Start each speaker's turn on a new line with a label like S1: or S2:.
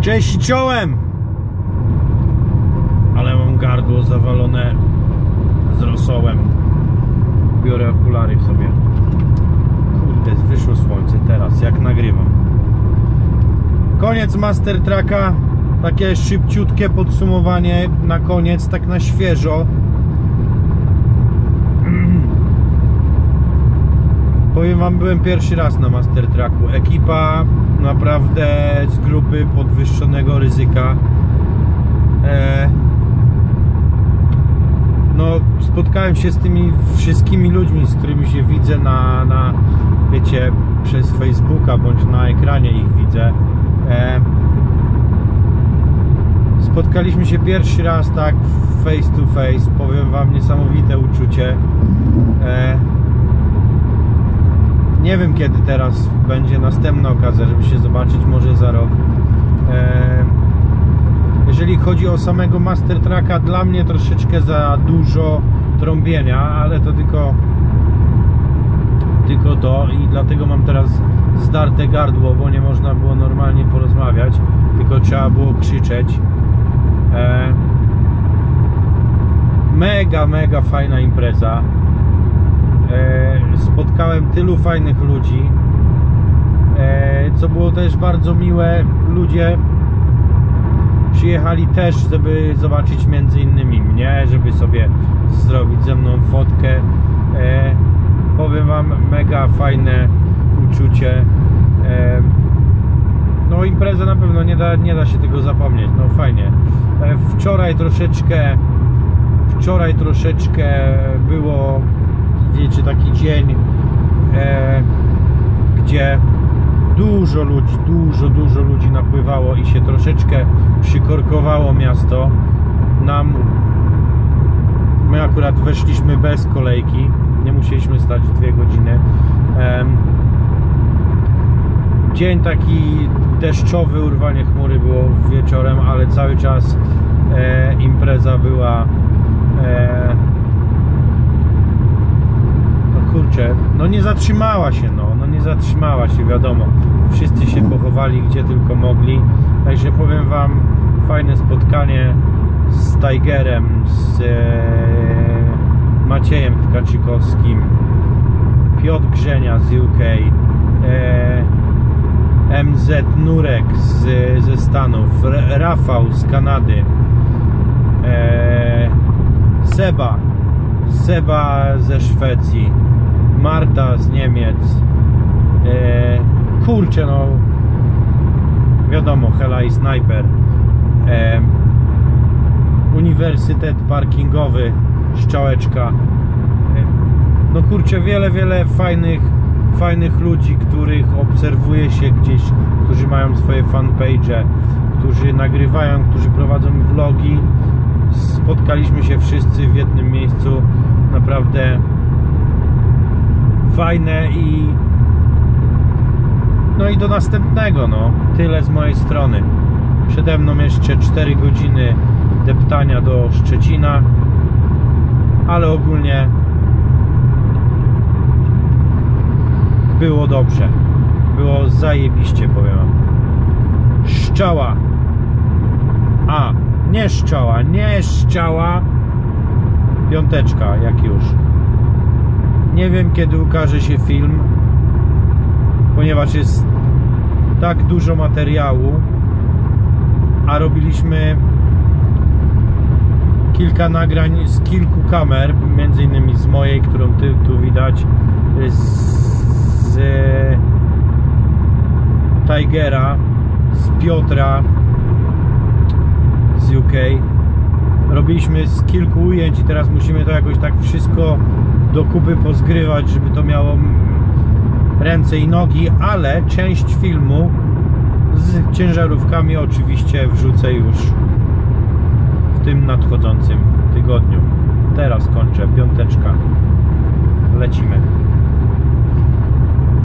S1: Cześć! Ale mam gardło zawalone z rosołem. Biorę okulary w sobie. Kurde, wyszło słońce teraz, jak nagrywam. Koniec Master Tracka. Takie szybciutkie podsumowanie na koniec, tak na świeżo. Powiem wam, byłem pierwszy raz na Master Tracku. Ekipa naprawdę z grupy podwyższonego ryzyka. E, no, spotkałem się z tymi wszystkimi ludźmi, z którymi się widzę na, na wiecie, przez Facebooka bądź na ekranie ich widzę. E, spotkaliśmy się pierwszy raz tak face to face. Powiem wam, niesamowite uczucie. E, nie wiem kiedy teraz będzie następna okazja, żeby się zobaczyć, może za rok. E, jeżeli chodzi o samego Master Tracka, dla mnie troszeczkę za dużo trąbienia, ale to tylko tylko to i dlatego mam teraz zdarte gardło, bo nie można było normalnie porozmawiać, tylko trzeba było krzyczeć. E, mega, mega fajna impreza. E, spotkałem tylu fajnych ludzi, e, co było też bardzo miłe. Ludzie przyjechali też, żeby zobaczyć między innymi mnie, żeby sobie zrobić ze mną fotkę. E, powiem Wam, mega fajne uczucie. No impreza na pewno nie da, nie da się tego zapomnieć, no fajnie. Wczoraj troszeczkę wczoraj troszeczkę było wiecie, taki dzień, e, gdzie dużo ludzi, dużo, dużo ludzi napływało i się troszeczkę przykorkowało miasto. Nam, my akurat weszliśmy bez kolejki, nie musieliśmy stać dwie godziny. E, dzień taki deszczowy, urwanie chmury było wieczorem, ale cały czas e, impreza była e, kurczę, no nie zatrzymała się, no, no nie zatrzymała się, wiadomo. Wszyscy się pochowali gdzie tylko mogli. Także powiem Wam, fajne spotkanie z Tigerem, z e, Maciejem Tkaczykowskim, Piotr Grzenia z UK, e, MZ Nurek z, ze Stanów, Rafał z Kanady, e, Seba, Seba ze Szwecji, Marta z Niemiec. E, kurczę, no wiadomo, Hela i Sniper. E, Uniwersytet Parkingowy Szczałeczka. E, no kurczę, wiele, wiele fajnych, fajnych ludzi, których obserwuje się gdzieś, którzy mają swoje fanpage, którzy nagrywają, którzy prowadzą vlogi. Spotkaliśmy się wszyscy w jednym miejscu. Naprawdę fajne i no i do następnego no. Tyle z mojej strony. Przede mną jeszcze 4 godziny deptania do Szczecina ale ogólnie było dobrze. Było zajebiście powiem szczała. A nie szczała nie szczała. Piąteczka jak już nie wiem kiedy ukaże się film, ponieważ jest tak dużo materiału, a robiliśmy kilka nagrań z kilku kamer, między innymi z mojej, którą ty, tu widać, z, z Tigera, z Piotra z UK. Robiliśmy z kilku ujęć i teraz musimy to jakoś tak wszystko do kupy pozgrywać, żeby to miało ręce i nogi, ale część filmu z ciężarówkami oczywiście wrzucę już w tym nadchodzącym tygodniu. Teraz kończę, piąteczka. Lecimy.